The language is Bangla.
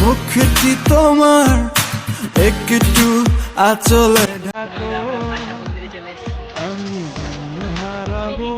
মুখটি তোমার একটু আচলে ঢাকো। আমি হারাবো।